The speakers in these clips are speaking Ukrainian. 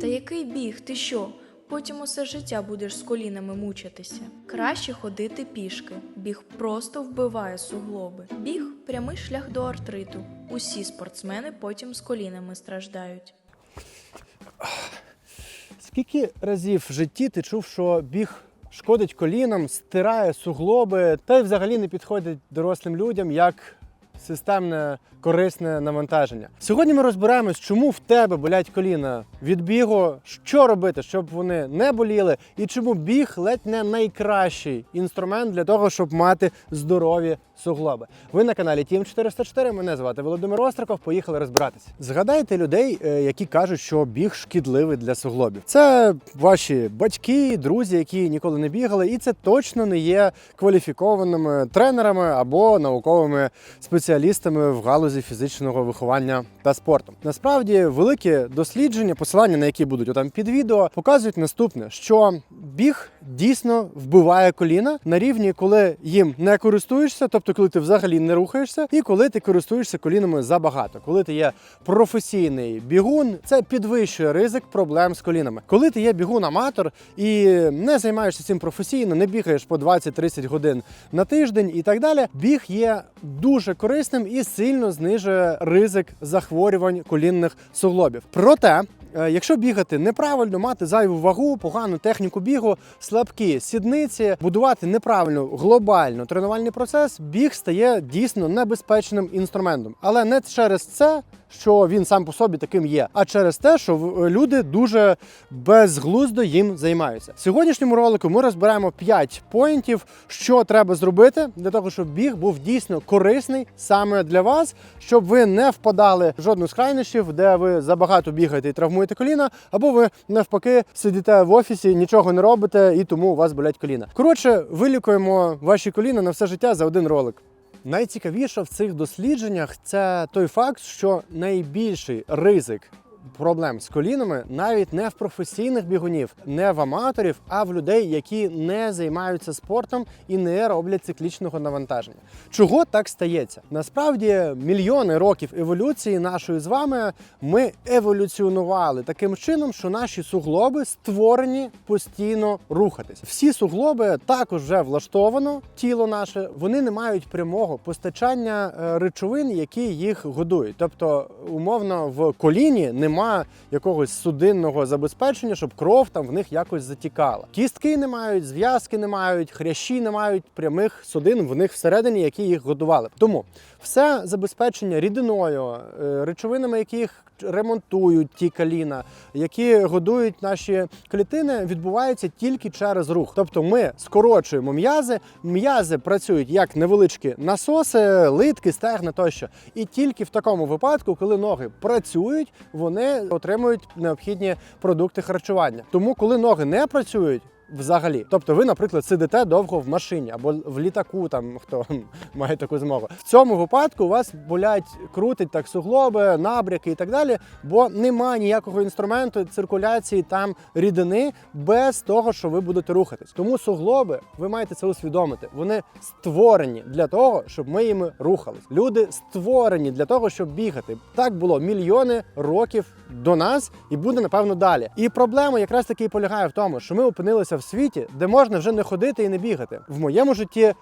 Та який біг? Ти що? Потім усе життя будеш з колінами мучитися. Краще ходити пішки. Біг просто вбиває суглоби. Біг прямий шлях до артриту. Усі спортсмени потім з колінами страждають. Скільки разів в житті ти чув, що біг шкодить колінам, стирає суглоби, та й взагалі не підходить дорослим людям як системне корисне навантаження. Сьогодні ми розбираємось, чому в тебе болять коліна від бігу, що робити, щоб вони не боліли, і чому біг ледь не найкращий інструмент для того, щоб мати здорові суглоби. Ви на каналі Тім 404. Мене звати Володимир Остриков. Поїхали розбиратися. Згадайте людей, е, які кажуть, що біг шкідливий для суглобів. Це ваші батьки, друзі, які ніколи не бігали, і це точно не є кваліфікованими тренерами або науковими спеціалістами в галузі фізичного виховання та спорту. Насправді, великі дослідження, посилання на які будуть отам під відео, показують наступне: що біг дійсно вбиває коліна на рівні, коли їм не користуєшся, тобто коли ти взагалі не рухаєшся, і коли ти користуєшся колінами забагато. Коли ти є професійний бігун, це підвищує ризик проблем з колінами. Коли ти є бігун-аматор і не займаєшся цим професійно, не бігаєш по 20-30 годин на тиждень і так далі, біг є дуже корисним і сильно знижує ризик захворювань колінних суглобів. Проте. Е, Якщо бігати неправильно, мати зайву вагу, погану техніку бігу, слабкі сідниці, будувати неправильно глобально тренувальний процес, біг стає дійсно небезпечним інструментом. Але не через це, що він сам по собі таким є, а через те, що в- люди дуже безглуздо їм займаються. В сьогоднішньому ролику ми розберемо 5 поінтів, що треба зробити для того, щоб біг був дійсно корисний саме для вас, щоб ви не впадали в жодну з крайнощів, де ви забагато бігаєте і травмуєте коліна, або ви навпаки сидите в офісі, нічого не робите, і тому у вас болять коліна. Коротше, вилікуємо ваші коліна на все життя за один ролик. Найцікавіше в цих дослідженнях це той факт, що найбільший ризик проблем з колінами навіть не в професійних бігунів, не в аматорів, а в людей, які не займаються спортом і не роблять циклічного навантаження. Чого так стається? Насправді мільйони років еволюції нашої з вами ми еволюціонували таким чином, що наші суглоби створені постійно рухатись. Всі суглоби також вже влаштовано тіло наше. Вони не мають прямого постачання е, речовин, які їх годують. Тобто, умовно, в коліні нема якогось судинного забезпечення, щоб кров там в них якось затікала. Кістки не мають, зв'язки не мають, хрящі не мають прямих судин в них всередині, які їх годували. Тому все забезпечення рідиною, е, речовинами, яких ремонтують ті каліна, які годують наші клітини, відбувається тільки через рух. Тобто ми скорочуємо м'язи, м'язи працюють як невеличкі насоси, литки, стегна тощо. І тільки в такому випадку, коли ноги працюють, вони отримують необхідні продукти харчування. Тому, коли ноги не працюють. Взагалі, тобто ви, наприклад, сидите довго в машині або в літаку, там хто має таку змогу. В цьому випадку у вас болять, крутить так суглоби, набряки і так далі, бо немає ніякого інструменту циркуляції там рідини без того, що ви будете рухатись. Тому суглоби, ви маєте це усвідомити. Вони створені для того, щоб ми їми рухались. Люди створені для того, щоб бігати. Так було мільйони років до нас і буде напевно далі. І проблема якраз таки і полягає в тому, що ми опинилися в світі, де можна вже не ходити і не бігати. В моєму житті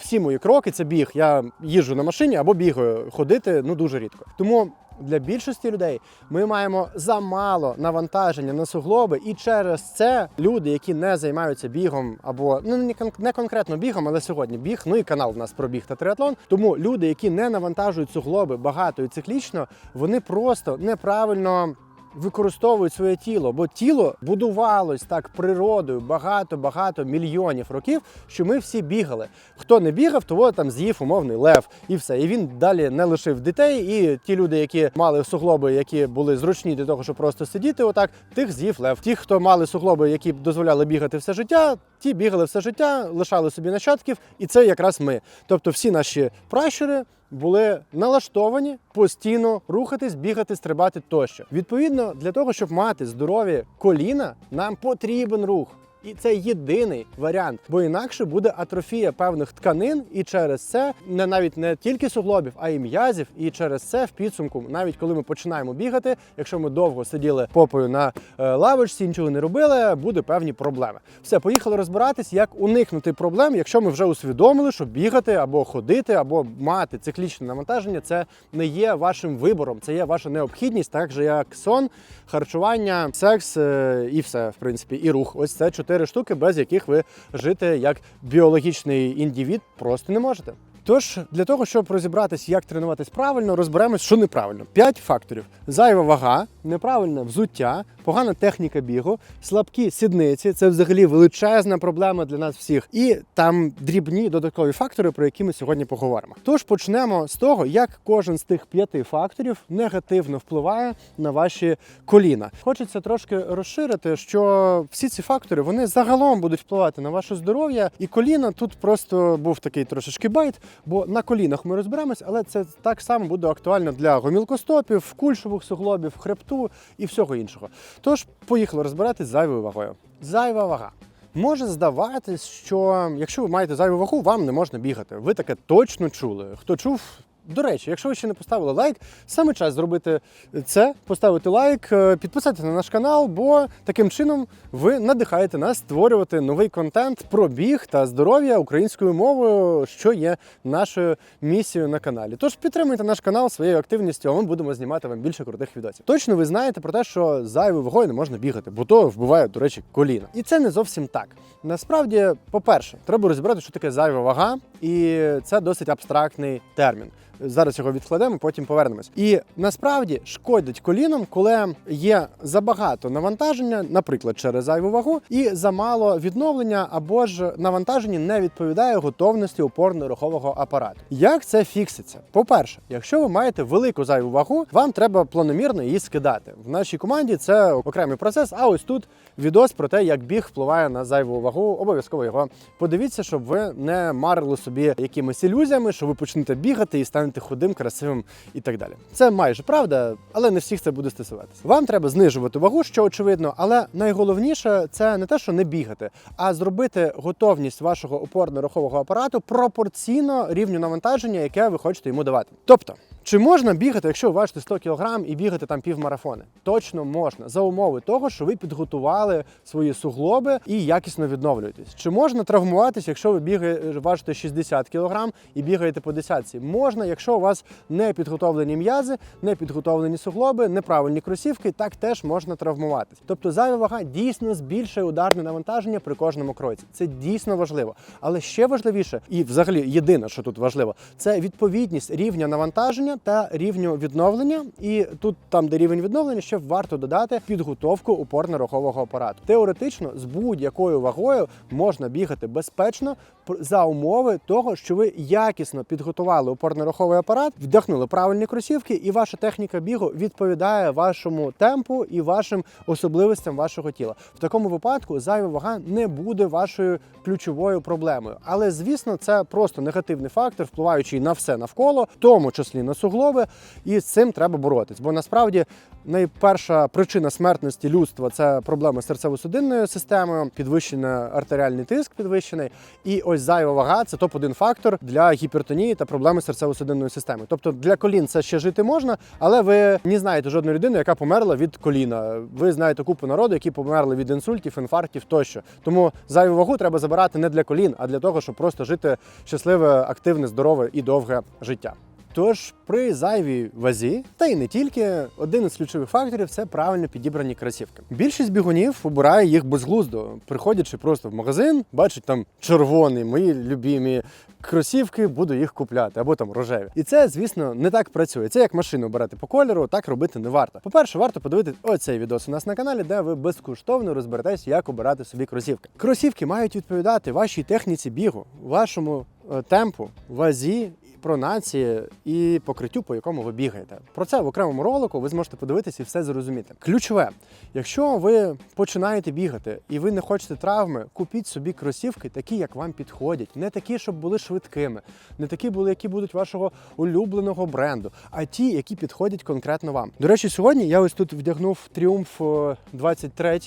всі мої кроки це біг. Я їжджу на машині або бігаю. Ходити ну дуже рідко. Тому для більшості людей ми маємо замало навантаження на суглоби, і через це люди, які не займаються бігом, або ну не кон- не конкретно бігом, але сьогодні біг, ну і канал у нас про біг та триатлон. Тому люди, які не навантажують суглоби багато і циклічно, вони просто неправильно. Використовують своє тіло, бо тіло будувалось так природою багато-багато мільйонів років, що ми всі бігали. Хто не бігав, того там з'їв умовний лев і все. І він далі не лишив дітей. І ті люди, які мали суглоби, які були зручні для того, щоб просто сидіти, отак, тих з'їв лев. Ті, хто мали суглоби, які дозволяли бігати все життя, ті бігали все життя, лишали собі нащадків, і це якраз ми. Тобто, всі наші пращури були налаштовані постійно рухатись, бігати, стрибати тощо. Відповідно, для того, щоб мати здорові коліна, нам потрібен рух. І це єдиний варіант, бо інакше буде атрофія певних тканин, і через це не навіть не тільки суглобів, а й м'язів. І через це в підсумку, навіть коли ми починаємо бігати, якщо ми довго сиділи попою на е, лавочці, нічого не робили, буде певні проблеми. Все, поїхали розбиратись, як уникнути проблем, якщо ми вже усвідомили, що бігати або ходити, або мати циклічне навантаження це не є вашим вибором, це є ваша необхідність, так же як сон, харчування, секс е, і все, в принципі, і рух. Ось це чотири штуки, без яких ви жити як біологічний індивід просто не можете. Тож для того, щоб розібратись, як тренуватись правильно, розберемось, що неправильно. П'ять факторів: зайва вага, неправильне взуття, погана техніка бігу, слабкі сідниці це взагалі величезна проблема для нас всіх. І там дрібні додаткові фактори, про які ми сьогодні поговоримо. Тож почнемо з того, як кожен з тих п'яти факторів негативно впливає на ваші коліна. Хочеться трошки розширити, що всі ці фактори вони загалом будуть впливати на ваше здоров'я, і коліна тут просто був такий трошечки байт, бо на колінах ми розберемось, але це так само буде актуально для гомілкостопів, кульшових суглобів, хребту і всього іншого. Тож поїхали розбиратись зайвою вагою. Зайва вага. Може здаватись, що якщо ви маєте зайву вагу, вам не можна бігати. Ви таке точно чули. Хто чув? До речі, якщо ви ще не поставили лайк, саме час зробити це, поставити лайк, е, підписатися на наш канал, бо таким чином ви надихаєте нас створювати новий контент про біг та здоров'я українською мовою, що є нашою місією на каналі. Тож підтримуйте наш канал своєю активністю, а ми будемо знімати вам більше крутих відосів. Точно ви знаєте про те, що зайвою вагою не можна бігати, бо то вбиває, до речі, коліна. І це не зовсім так. Насправді, по-перше, треба розібрати, що таке зайва вага, і це досить абстрактний термін. Зараз його відкладемо, потім повернемось. І насправді шкодить колінам, коли є забагато навантаження, наприклад, через зайву вагу, і замало відновлення або ж навантаження не відповідає готовності опорно-рухового апарату. Як це фікситься? По-перше, якщо ви маєте велику зайву вагу, вам треба планомірно її скидати. В нашій команді це окремий процес. А ось тут відос про те, як біг впливає на зайву вагу. Обов'язково його подивіться, щоб ви не марили собі якимись ілюзіями, що ви почнете бігати і станете худим, красивим і так далі. Це майже правда, але не всіх це буде стосуватися. Вам треба знижувати вагу, що очевидно, але найголовніше це не те, що не бігати, а зробити готовність вашого опорно-рухового апарату пропорційно рівню навантаження, яке ви хочете йому давати. Тобто. Чи можна бігати, якщо ви важите 100 кг і бігати там півмарафони? Точно можна за умови того, що ви підготували свої суглоби і якісно відновлюєтесь. Чи можна травмуватись, якщо ви бігаєте, важите 60 кг і бігаєте по десятці? Можна, якщо у вас не підготовлені м'язи, не підготовлені суглоби, неправильні кросівки, так теж можна травмуватись. Тобто зайва вага дійсно збільшує ударне навантаження при кожному кроці. Це дійсно важливо. Але ще важливіше, і взагалі єдине, що тут важливо, це відповідність рівня навантаження та рівню відновлення. І тут, там, де рівень відновлення, ще варто додати підготовку упорно-рухового апарату. Теоретично з будь-якою вагою можна бігати безпечно за умови того, що ви якісно підготували опорно-руховий апарат, вдягнули правильні кросівки, і ваша техніка бігу відповідає вашому темпу і вашим особливостям вашого тіла. В такому випадку зайва вага не буде вашою ключовою проблемою. Але звісно, це просто негативний фактор, впливаючий на все навколо, в тому числі на суглоби, і з цим треба боротись. Бо насправді найперша причина смертності людства це проблеми з серцево-судинною системою, підвищений артеріальний тиск підвищений. І ось зайва вага це топ-1 фактор для гіпертонії та проблеми з серцево-судинною системою. Тобто для колін це ще жити можна, але ви не знаєте жодної людини, яка померла від коліна. Ви знаєте купу народу, які померли від інсультів, інфарктів тощо. Тому зайву вагу треба забирати не для колін, а для того, щоб просто жити щасливе, активне, здорове і довге життя. Тож при зайвій вазі, та й не тільки, один із ключових факторів це правильно підібрані кросівки. Більшість бігунів обирає їх безглуздо, приходячи просто в магазин, бачать там червоний, мої любімі кросівки, буду їх купляти, або там рожеві. І це, звісно, не так працює. Це як машину обирати по кольору, так робити не варто. По-перше, варто подивитися оцей відос у нас на каналі, де ви безкоштовно розберетесь, як обирати собі кросівки. Кросівки мають відповідати вашій техніці бігу, вашому е, темпу, вазі пронації і покриттю, по якому ви бігаєте. Про це в окремому ролику ви зможете подивитися і все зрозуміти. Ключове, якщо ви починаєте бігати і ви не хочете травми, купіть собі кросівки, такі, як вам підходять, не такі, щоб були швидкими, не такі були, які будуть вашого улюбленого бренду, а ті, які підходять конкретно вам. До речі, сьогодні я ось тут вдягнув тріумф е, 23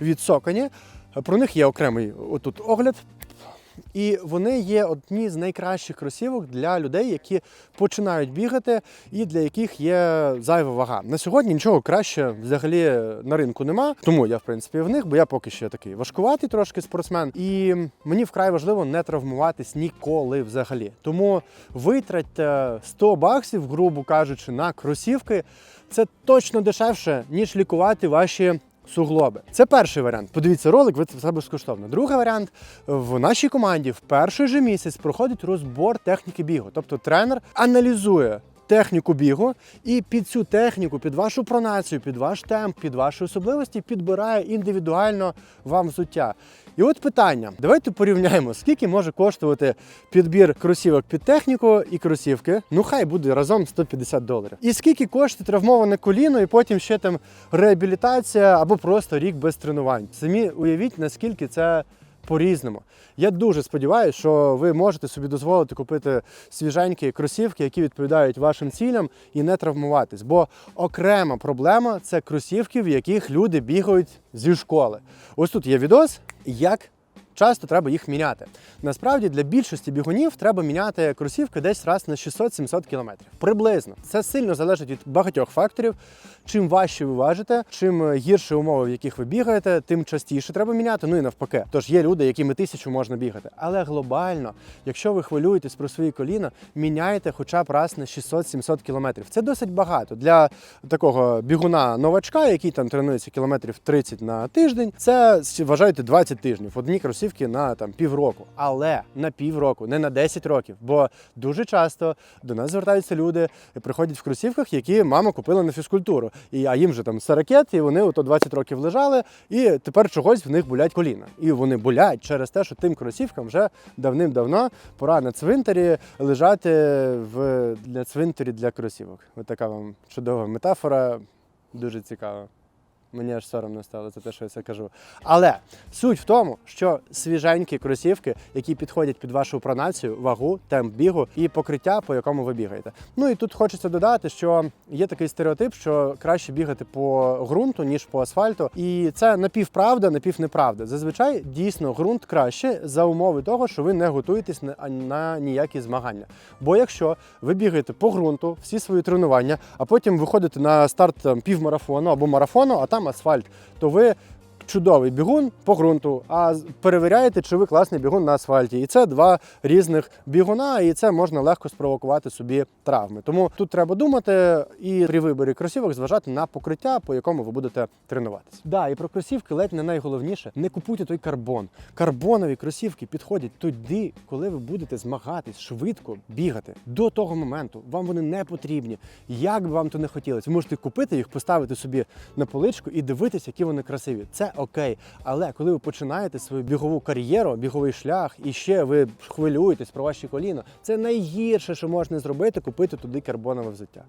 від Соконі. Про них є окремий отут огляд. І вони є одні з найкращих кросівок для людей, які починають бігати, і для яких є зайва вага. На сьогодні нічого краще взагалі на ринку нема. Тому я в принципі в них, бо я поки що такий важкуватий трошки спортсмен. І мені вкрай важливо не травмуватись ніколи взагалі. Тому витратьте 100 баксів, грубо кажучи, на кросівки. Це точно дешевше, ніж лікувати ваші суглоби. Це перший варіант. Подивіться ролик, ви це безкоштовно. Другий варіант в нашій команді в перший же місяць проходить розбор техніки бігу. Тобто тренер аналізує. Техніку бігу і під цю техніку, під вашу пронацію, під ваш темп, під ваші особливості підбирає індивідуально вам взуття. І от питання: давайте порівняємо, скільки може коштувати підбір кросівок під техніку і кросівки. Ну хай буде разом 150 доларів. І скільки коштує травмоване коліно, і потім ще там реабілітація або просто рік без тренувань. Самі уявіть, наскільки це по-різному. Я дуже сподіваюся, що ви можете собі дозволити купити свіженькі кросівки, які відповідають вашим цілям, і не травмуватись. Бо окрема проблема це кросівки, в яких люди бігають зі школи. Ось тут є відос, як часто треба їх міняти. Насправді для більшості бігунів треба міняти кросівки десь раз на 600-700 кілометрів. Приблизно. Це сильно залежить від багатьох факторів. Чим важче ви важите, чим гірші умови, в яких ви бігаєте, тим частіше треба міняти. Ну і навпаки. Тож є люди, якими тисячу можна бігати. Але глобально, якщо ви хвилюєтесь про свої коліна, міняйте хоча б раз на 600-700 кілометрів. Це досить багато для такого бігуна новачка, який там тренується кілометрів 30 на тиждень. Це вважайте 20 тижнів. Одні кросівки на там півроку, але на півроку, не на 10 років. Бо дуже часто до нас звертаються люди і приходять в кросівках, які мама купила на фізкультуру. І а їм вже там 40 і вони ото 20 років лежали, і тепер чогось в них болять коліна. І вони болять через те, що тим кросівкам вже давним-давно пора на цвинтарі лежати в для цвинтарі для кросівок. Ось така вам чудова метафора, дуже цікава. Мені аж соромно стало за те, що я це кажу. Але суть в тому, що свіженькі кросівки, які підходять під вашу пронацію, вагу, темп бігу і покриття, по якому ви бігаєте. Ну і тут хочеться додати, що є такий стереотип, що краще бігати по ґрунту, ніж по асфальту. І це напівправда, напівнеправда. Зазвичай дійсно ґрунт краще за умови того, що ви не готуєтесь на, на ніякі змагання. Бо якщо ви бігаєте по ґрунту всі свої тренування, а потім виходите на старт там, півмарафону або марафону, а там асфальт, то ви чудовий бігун по ґрунту, а перевіряєте, чи ви класний бігун на асфальті. І це два різних бігуна, і це можна легко спровокувати собі травми. Тому тут треба думати і при виборі кросівок зважати на покриття, по якому ви будете тренуватися. Да, і про кросівки ледь не найголовніше. Не купуйте той карбон. Карбонові кросівки підходять тоді, коли ви будете змагатись швидко бігати. До того моменту вам вони не потрібні. Як би вам то не хотілося, ви можете купити їх, поставити собі на поличку і дивитися, які вони красиві. Це окей. Але коли ви починаєте свою бігову кар'єру, біговий шлях, і ще ви хвилюєтесь про ваші коліна, це найгірше, що можна зробити, купити туди карбонове взуття.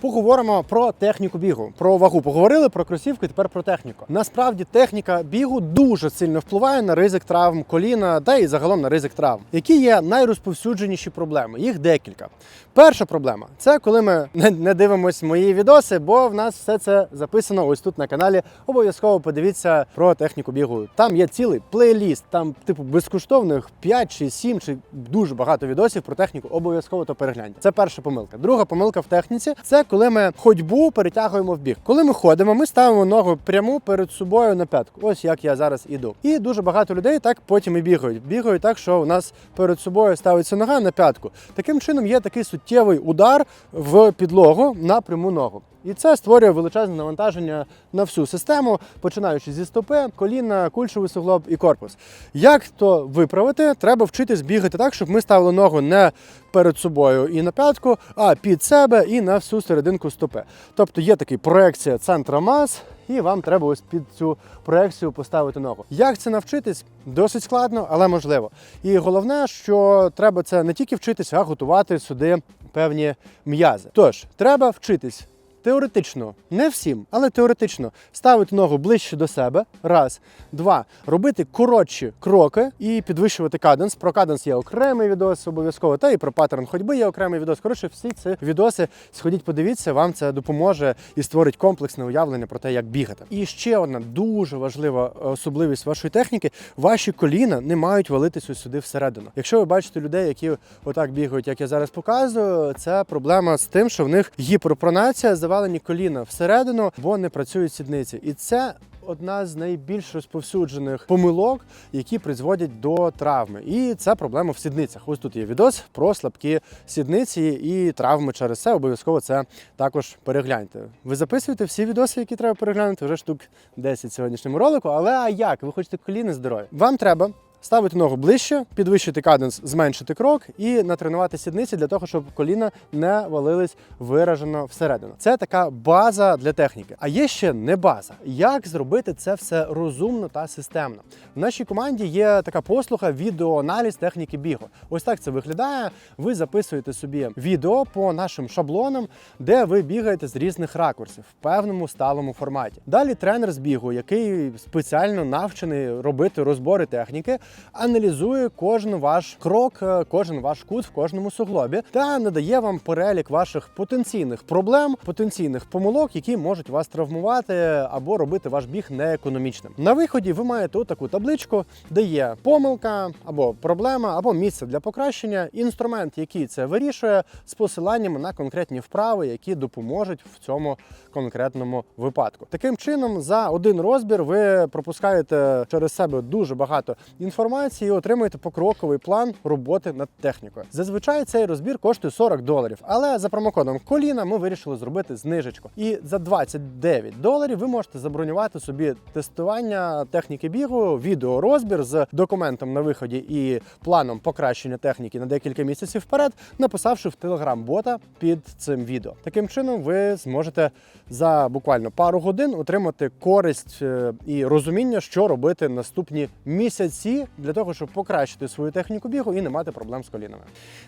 Поговоримо про техніку бігу, про вагу. Поговорили про кросівки, тепер про техніку. Насправді техніка бігу дуже сильно впливає на ризик травм коліна, та і загалом на ризик травм. Які є найрозповсюдженіші проблеми? Їх декілька. Перша проблема це коли ми не дивимося мої відоси, бо в нас все це записано ось тут на каналі. Обов'язково подивіться про техніку бігу. Там є цілий плейліст, там, типу, безкоштовних 5 чи 7 чи дуже багато відосів про техніку. Обов'язково то перегляньте. Це перша помилка. Друга помилка в техніці це коли ми ходьбу перетягуємо в біг. Коли ми ходимо, ми ставимо ногу пряму перед собою на п'ятку. Ось як я зараз іду. І дуже багато людей так потім і бігають. Бігають так, що у нас перед собою ставиться нога на п'ятку. Таким чином є такий суттєвий удар в підлогу на пряму ногу. І це створює величезне навантаження на всю систему, починаючи зі стопи, коліна, кульшовий суглоб і корпус. Як то виправити? Треба вчитись бігати так, щоб ми ставили ногу не перед собою і на п'ятку, а під себе і на всю серединку стопи. Тобто є така проекція центра мас, і вам треба ось під цю проекцію поставити ногу. Як це навчитись? Досить складно, але можливо. І головне, що треба це не тільки вчитись, а готувати сюди певні м'язи. Тож, треба вчитись теоретично, не всім, але теоретично ставити ногу ближче до себе. Раз, два, робити коротші кроки і підвищувати каденс. Про каденс є окремий відос обов'язково, та і про паттерн ходьби є окремий відос. Коротше, всі ці відоси сходіть, подивіться, вам це допоможе і створить комплексне уявлення про те, як бігати. І ще одна дуже важлива особливість вашої техніки: ваші коліна не мають валитися сюди всередину. Якщо ви бачите людей, які отак бігають, як я зараз показую, це проблема з тим, що в них гіперпронація, завалені коліна всередину, бо не працюють сідниці. І це одна з найбільш розповсюджених помилок, які призводять до травми. І це проблема в сідницях. Ось тут є відос про слабкі сідниці і травми через це. Обов'язково це також перегляньте. Ви записуєте всі відоси, які треба переглянути, вже штук 10 в сьогоднішньому ролику. Але а як? Ви хочете коліни здорові? Вам треба. Ставити ногу ближче, підвищити каденс, зменшити крок і натренувати сідниці для того, щоб коліна не валились виражено всередину. Це така база для техніки. А є ще не база. Як зробити це все розумно та системно? В нашій команді є така послуга відеоаналіз техніки бігу. Ось так це виглядає. Ви записуєте собі відео по нашим шаблонам, де ви бігаєте з різних ракурсів в певному сталому форматі. Далі тренер з бігу, який спеціально навчений робити розбори техніки, аналізує кожен ваш крок, е, кожен ваш кут в кожному суглобі та надає вам перелік ваших потенційних проблем, потенційних помилок, які можуть вас травмувати або робити ваш біг неекономічним. На виході ви маєте таку табличку, де є помилка або проблема, або місце для покращення, інструмент, який це вирішує, з посиланнями на конкретні вправи, які допоможуть в цьому конкретному випадку. Таким чином, за один розбір ви пропускаєте через себе дуже багато інформації і отримуєте покроковий план роботи над технікою. Зазвичай цей розбір коштує 40 доларів, але за промокодом коліна ми вирішили зробити знижечку. І за 29 доларів ви можете забронювати собі тестування техніки бігу, відеорозбір з документом на виході і планом покращення техніки на декілька місяців вперед, написавши в телеграм-бота під цим відео. Таким чином, ви зможете за буквально пару годин отримати користь е, і розуміння, що робити наступні місяці для того, щоб покращити свою техніку бігу і не мати проблем з колінами.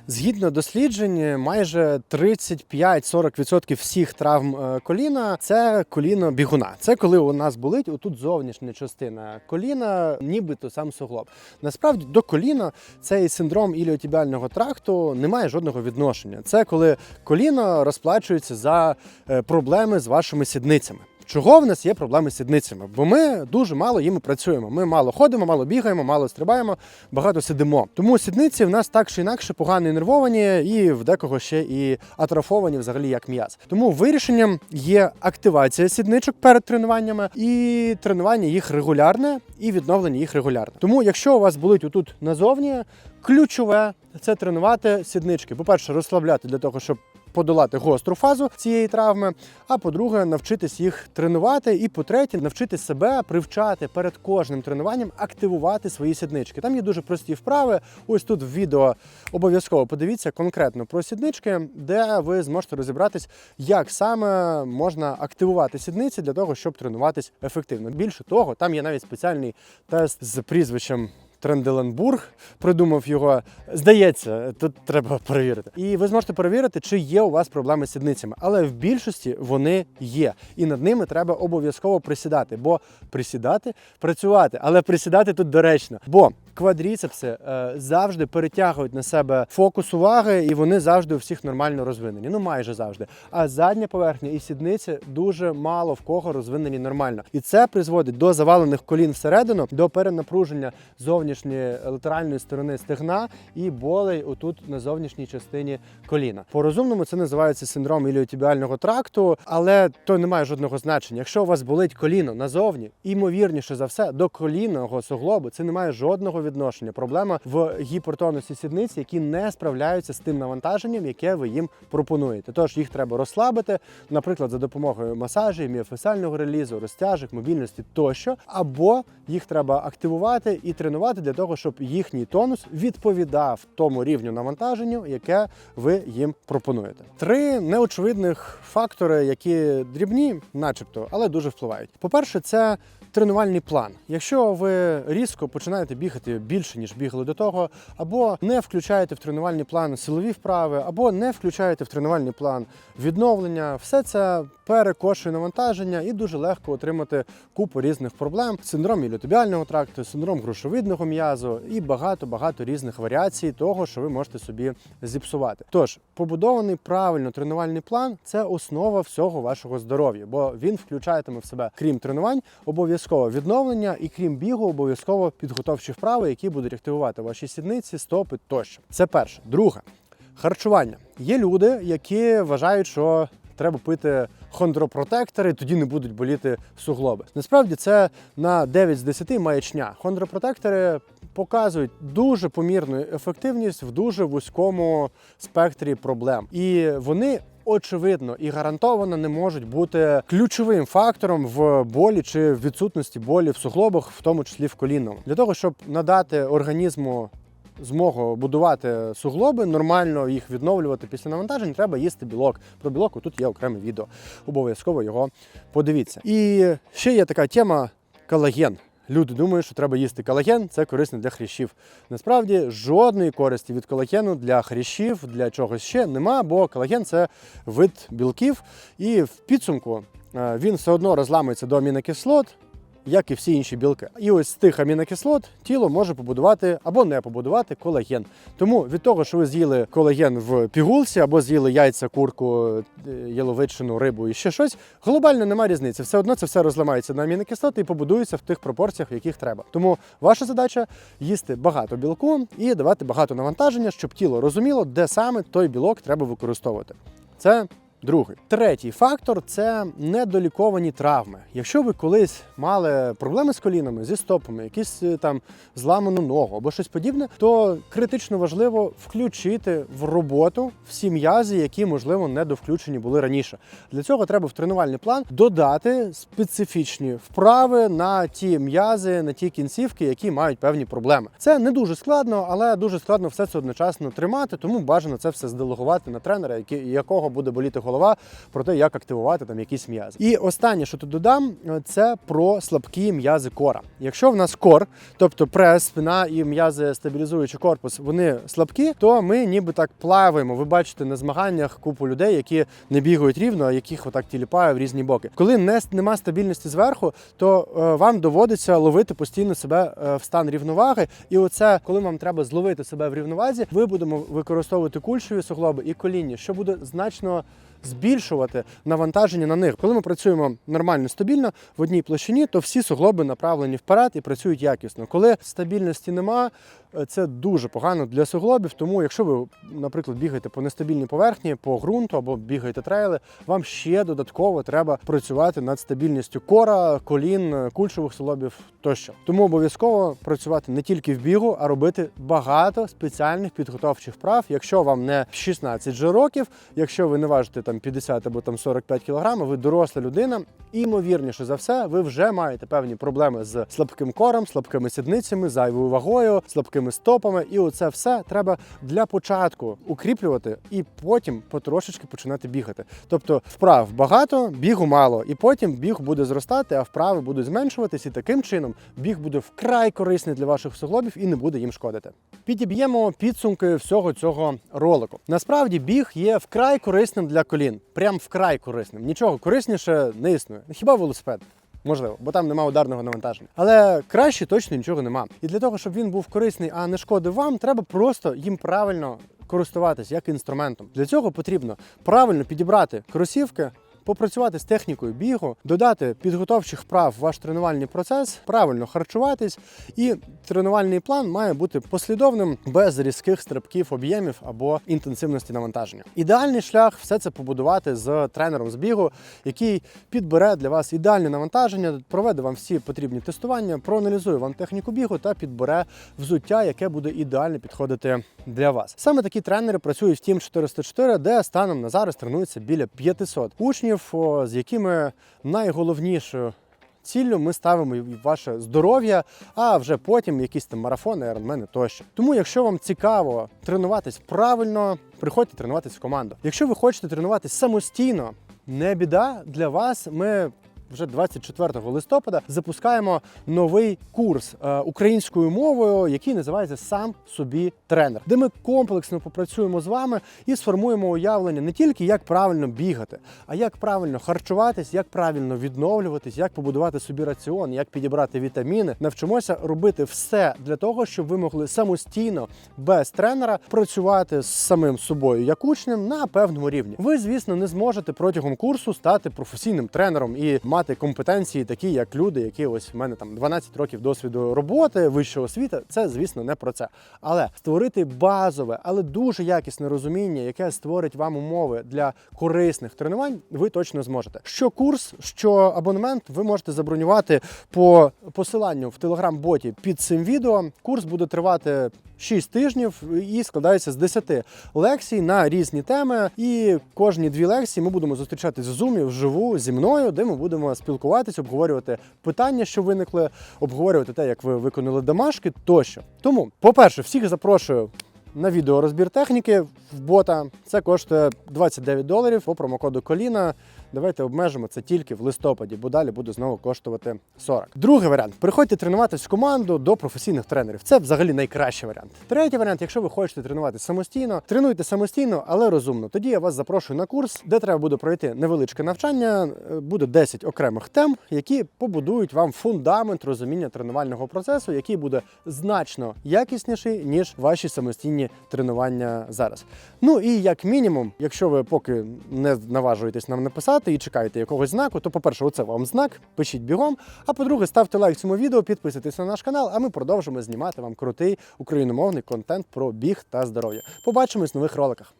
Згідно досліджень, майже 35-40% всіх травм е, коліна це коліно бігуна. Це коли у нас болить отут зовнішня частина коліна, нібито сам суглоб. Насправді до коліна цей синдром іліотібіального тракту не має жодного відношення. Це коли коліно розплачується за е, проблеми з вашими сідницями. Чого в нас є проблеми з сідницями? Бо ми дуже мало їми працюємо. Ми мало ходимо, мало бігаємо, мало стрибаємо, багато сидимо. Тому сідниці в нас так чи інакше погано інервовані і в декого ще і атрофовані взагалі як м'яз. Тому вирішенням є активація сідничок перед тренуваннями і тренування їх регулярне і відновлення їх регулярне. Тому, якщо у вас болить отут назовні, ключове це тренувати сіднички. По-перше, розслабляти для того, щоб подолати гостру фазу цієї травми. А по-друге, навчитись їх тренувати. І по-третє, навчити себе привчати перед кожним тренуванням активувати свої сіднички. Там є дуже прості вправи. Ось тут в відео обов'язково подивіться конкретно про сіднички, де ви зможете розібратись, як саме можна активувати сідниці для того, щоб тренуватись ефективно. Більше того, там є навіть спеціальний тест з прізвищем. Тренделенбург придумав його. Здається, тут треба перевірити. І ви зможете перевірити, чи є у вас проблеми з сідницями. Але в більшості вони є. І над ними треба обов'язково присідати. Бо присідати, працювати, але присідати тут доречно. Бо квадріцепси е, завжди перетягують на себе фокус уваги, і вони завжди у всіх нормально розвинені. Ну майже завжди. А задня поверхня і сідниці дуже мало в кого розвинені нормально. І це призводить до завалених колін всередину, до перенапруження зовнішньої латеральної сторони стегна і болей отут на зовнішній частині коліна. По розумному це називається синдром іліотібіального тракту, але то не має жодного значення. Якщо у вас болить коліно назовні, імовірніше за все, до колінного суглобу це не має жодного відношення. Проблема в гіпертонусі сідниць, які не справляються з тим навантаженням, яке ви їм пропонуєте. Тож їх треба розслабити, наприклад, за допомогою масажів, міофасального релізу, розтяжок, мобільності тощо, або їх треба активувати і тренувати для того, щоб їхній тонус відповідав тому рівню навантаженню, яке ви їм пропонуєте. Три неочевидних фактори, які дрібні, начебто, але дуже впливають. По-перше, це тренувальний план. Якщо ви різко починаєте бігати більше, ніж бігали до того, або не включаєте в тренувальний план силові вправи, або не включаєте в тренувальний план відновлення, все це перекошує навантаження і дуже легко отримати купу різних проблем: синдром іліотобіального тракту, синдром грушовидного м'язу і багато-багато різних варіацій того, що ви можете собі зіпсувати. Тож, побудований правильно тренувальний план це основа всього вашого здоров'я, бо він включатиме в себе, крім тренувань, обов'язково відновлення і крім бігу, обов'язково підготовчі вправи, які будуть активувати ваші сідниці, стопи тощо. Це перше. Друге харчування. Є люди, які вважають, що треба пити хондропротектори, тоді не будуть боліти суглоби. Насправді це на 9 з 10 маячня. Хондропротектори показують дуже помірну ефективність в дуже вузькому спектрі проблем. І вони. Очевидно і гарантовано не можуть бути ключовим фактором в болі чи в відсутності болі в суглобах, в тому числі в колінному. Для того, щоб надати організму змогу будувати суглоби, нормально їх відновлювати після навантажень, треба їсти білок. Про білок тут є окреме відео. Обов'язково його подивіться. І ще є така тема колаген. Люди думають, що треба їсти колаген, це корисно для хрящів. Насправді жодної користі від колагену для хрящів, для чогось ще нема, бо колаген це вид білків, і в підсумку е, він все одно розламується до амінокислот, як і всі інші білки. І ось з тих амінокислот тіло може побудувати або не побудувати колаген. Тому від того, що ви з'їли колаген в пігулці, або з'їли яйця, курку, е, яловичину, рибу і ще щось, глобально немає різниці. Все одно це все розламається на амінокислоти і побудується в тих пропорціях, в яких треба. Тому ваша задача їсти багато білку і давати багато навантаження, щоб тіло розуміло, де саме той білок треба використовувати. Це Другий. Третій фактор це недоліковані травми. Якщо ви колись мали проблеми з колінами, зі стопами, якісь е, там зламану ногу або щось подібне, то критично важливо включити в роботу всі м'язи, які, можливо, не довключені були раніше. Для цього треба в тренувальний план додати специфічні вправи на ті м'язи, на ті кінцівки, які мають певні проблеми. Це не дуже складно, але дуже складно все це одночасно тримати, тому бажано це все зделегувати на тренера, якого буде боліти голова про те, як активувати там якісь м'язи. І останнє, що тут додам, це про слабкі м'язи кора. Якщо в нас кор, тобто прес, спина і м'язи стабілізуючий корпус, вони слабкі, то ми ніби так плаваємо. Ви бачите на змаганнях купу людей, які не бігають рівно, а яких отак тіліпає в різні боки. Коли не нема стабільності зверху, то е, вам доводиться ловити постійно себе е, в стан рівноваги. І оце, коли вам треба зловити себе в рівновазі, ви будемо використовувати кульшові суглоби і колінні, що буде значно збільшувати навантаження на них. Коли ми працюємо нормально, стабільно в одній площині, то всі суглоби направлені вперед і працюють якісно. Коли стабільності нема, е, це дуже погано для суглобів. Тому, якщо ви, наприклад, бігаєте по нестабільній поверхні, по ґрунту або бігаєте трейли, вам ще додатково треба працювати над стабільністю кора, колін, е, кульшових суглобів тощо. Тому обов'язково працювати не тільки в бігу, а робити багато спеціальних підготовчих вправ. Якщо вам не 16 же років, якщо ви не важите там 50 або там 45 кг, ви доросла людина, імовірніше за все, ви вже маєте певні проблеми з слабким кором, слабкими сідницями, зайвою вагою, слабкими стопами. І оце все треба для початку укріплювати і потім потрошечки починати бігати. Тобто вправ багато, бігу мало, і потім біг буде зростати, а вправи будуть зменшуватись, і таким чином біг буде вкрай корисний для ваших суглобів і не буде їм шкодити. Підіб'ємо підсумки всього цього ролику. Насправді біг є вкрай корисним для колін. Прям вкрай корисним. Нічого корисніше не існує. Хіба велосипед? Можливо, бо там немає ударного навантаження. Але краще точно нічого нема. І для того, щоб він був корисний, а не шкодив вам, треба просто їм правильно користуватись як інструментом. Для цього потрібно правильно підібрати кросівки. Попрацювати з технікою бігу, додати підготовчих вправ в ваш тренувальний процес, правильно харчуватись, і тренувальний план має бути послідовним без різких стрибків об'ємів або інтенсивності навантаження. Ідеальний шлях все це побудувати з тренером з бігу, який підбере для вас ідеальне навантаження, проведе вам всі потрібні тестування, проаналізує вам техніку бігу та підбере взуття, яке буде ідеально підходити для вас. Саме такі тренери працюють в Team 404, де станом на зараз тренується біля 500 учнів, о, з якими найголовнішою Ціллю ми ставимо ваше здоров'я, а вже потім якісь там марафони, айронмени тощо. Тому, якщо вам цікаво тренуватись правильно, приходьте тренуватись в команду. Якщо ви хочете тренуватись самостійно, не біда для вас. Ми вже 24 листопада запускаємо новий курс е, українською мовою, який називається Сам собі тренер, де ми комплексно попрацюємо з вами і сформуємо уявлення не тільки як правильно бігати, а як правильно харчуватись, як правильно відновлюватись, як побудувати собі раціон, як підібрати вітаміни. Навчимося робити все для того, щоб ви могли самостійно без тренера працювати з самим собою як учнем на певному рівні. Ви, звісно, не зможете протягом курсу стати професійним тренером і мати компетенції, такі як люди, які ось в мене там 12 років досвіду роботи, вищого освіти. Це, звісно, не про це. Але створити базове, але дуже якісне розуміння, яке створить вам умови для корисних тренувань, ви точно зможете. Що курс, що абонемент, ви можете забронювати по посиланню в телеграм-боті під цим відео. Курс буде тривати 6 тижнів і складається з 10 лекцій на різні теми. І кожні дві лекції ми будемо зустрічатись в зумі вживу зі мною, де ми будемо спілкуватись, обговорювати питання, що виникли, обговорювати те, як ви виконали домашки тощо. Тому, по-перше, всіх запрошую. На відеорозбір техніки в бота це коштує 29 доларів по промокоду коліна. Давайте обмежимо це тільки в листопаді, бо далі буде знову коштувати 40. Другий варіант: приходьте тренуватись в команду до професійних тренерів. Це взагалі найкращий варіант. Третій варіант, якщо ви хочете тренуватися самостійно, тренуйте самостійно, але розумно. Тоді я вас запрошую на курс, де треба буде пройти невеличке навчання. Е, Буде 10 окремих тем, які побудують вам фундамент розуміння тренувального процесу, який буде значно якісніший ніж ваші самостійні тренування зараз. Ну і як мінімум, якщо ви поки не наважуєтесь нам написати і чекаєте якогось знаку, то по-перше, оце вам знак, пишіть бігом. А по-друге, ставте лайк цьому відео, підписуйтесь на наш канал, а ми продовжимо знімати вам крутий україномовний контент про біг та здоров'я. Побачимось в нових роликах.